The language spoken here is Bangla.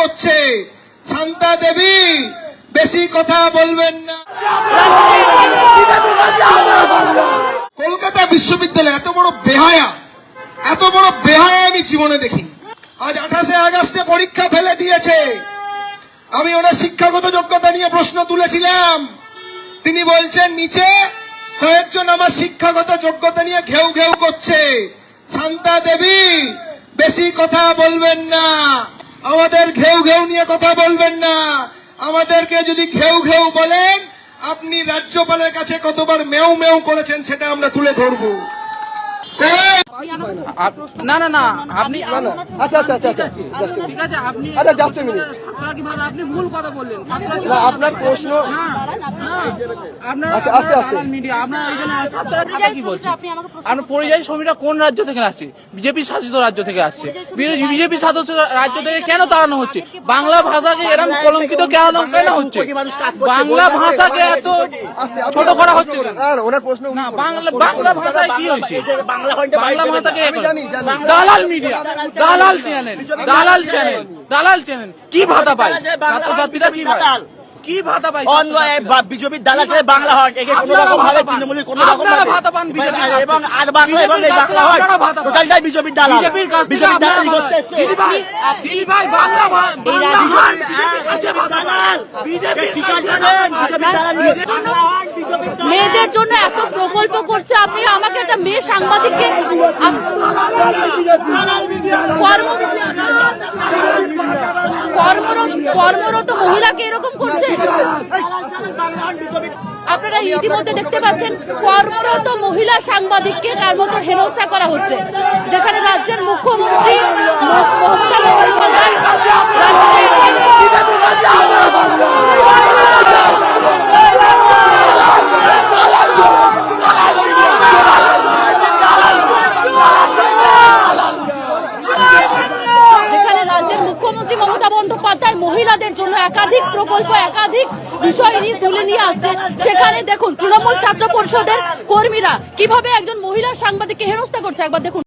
করছে। শান্তা দেবী, বেশি কথা বলবেন না। কলকাতা বিশ্ববিদ্যালয়, এত বড় বেহায়া, এত বড় বেহায়া আমি জীবনে দেখি আজ আঠাশে আগস্টে পরীক্ষা ফেলে দিয়েছে। আমি ওনার শিক্ষাগত যোগ্যতা নিয়ে প্রশ্ন তুলেছিলাম। তিনি বলছেন, নিচে কয়েকজন আমার শিক্ষাগত যোগ্যতা নিয়ে ঘেউ ঘেউ করছে। শান্তা দেবী, বেশি কথা বলবেন না। আমাদের ঘেউ ঘেউ নিয়ে কথা বলবেন না। আমাদেরকে যদি ঘেউ ঘেউ বলেন আপনি রাজ্যপালের কাছে কতবার মেউ মেউ করেছেন সেটা আমরা তুলে ধরব। না না না আপনি আচ্ছা আচ্ছা আচ্ছা আচ্ছা জাস্ট আচ্ছা, just a আপনি ভুল কথা বললেন। আপনার প্রশ্ন আপনার পরিযায়ী শ্রমিকরা কোন রাজ্য থেকে আসছে? বিজেপি শাসিত রাজ্য থেকে আসছে। বিজেপি শাসিত রাজ্য থেকে কেন তাড়ানো হচ্ছে? বাংলা ভাষাকে এরকম কলঙ্কিত কেন কেন হচ্ছে? বাংলা ভাষাকে এত ছোট করা হচ্ছে ওনার প্রশ্ন না বাংলা বাংলা ভাষায় কি হয়েছে? বাংলা ভাষাকে। দালাল মিডিয়া দালাল চ্যানেল দালাল চ্যানেল দালাল চ্যানেল কি ভাতা পায়? ছাত্রছাত্রীরা কি ভাতা পায় চাই বাংলা হয় একে কোনো রকম ভাবে তৃণমূলের কোনো ভাতা পান এবং আর বাংলা এবং এই বাংলা হয়। টোটালটাই বিজেপির বিজেপির দালালি করতে বাংলা বাংলা করেন, দালালি মেয়েদের জন্য এত প্রকল্প করছে আপনি আমাকে একটা মেয়ে সাংবাদিককে কর্মরত কর্মরত মহিলাকে এরকম করছে? আপনারা ইতিমধ্যে দেখতে পাচ্ছেন, কর্মরত মহিলা সাংবাদিককে তার মতো হেনস্থা করা হচ্ছে, যেখানে রাজ্যের মুখ্যমন্ত্রী ম- মমতা বন্দ্যোপাধ্যায় যেখানে রাজ্যের মুখ্যমন্ত্রী মমতা বন্দ্যোপাধ্যায় মহিলাদের জন্য একাধিক প্রকল্প, একাধিক বিষয় নিয়ে তুলে নিয়ে আসছে। সেখানে দেখুন, তৃণমূল ছাত্র পরিষদের কর্মীরা কীভাবে একজন মহিলা সাংবাদিককে হেনস্থা করছে? একবার দেখুন।